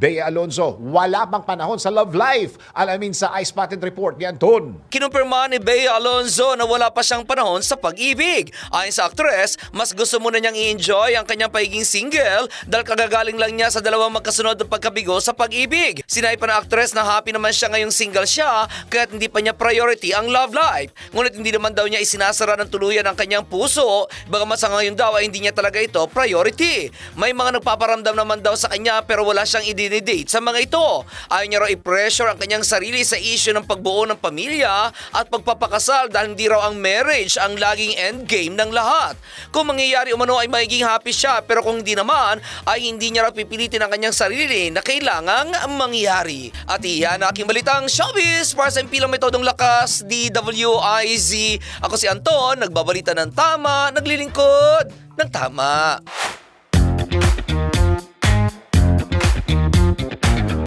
Bea Alonzo, wala bang panahon sa love life? Alamin sa Ice Patent Report ni Anton. Kinumpirma ni Bea Alonzo na wala pa siyang panahon sa pag-ibig. Ayon sa aktres, mas gusto muna niyang i-enjoy ang kanyang pagiging single dahil kagagaling lang niya sa dalawang magkasunod na pagkabigo sa pag-ibig. Sinabi pa ng aktres na happy naman siya ngayong single siya kaya hindi pa niya priority ang love life. Ngunit hindi naman daw niya isinasara ng tuluyan ang kanyang puso, bagamat sa ngayon daw ay hindi niya talaga ito priority. May mga nagpaparamdam naman daw sa kanya pero wala siyang i-date sa mga ito. Ayaw niya raw i-pressure ang kanyang sarili sa issue ng pagbuo ng pamilya at pagpapakasal dahil hindi raw ang marriage ang laging endgame ng lahat. Kung mangyayari umano ay magiging happy siya pero kung hindi naman ay hindi niya raw pipilitin ang kanyang sarili na kailangang mangyari. At iyan ang aking balitang showbiz para sa impilang metodong lakas DWIZ. Ako si Anton, nagbabalita ng tama, naglilingkod ng tama.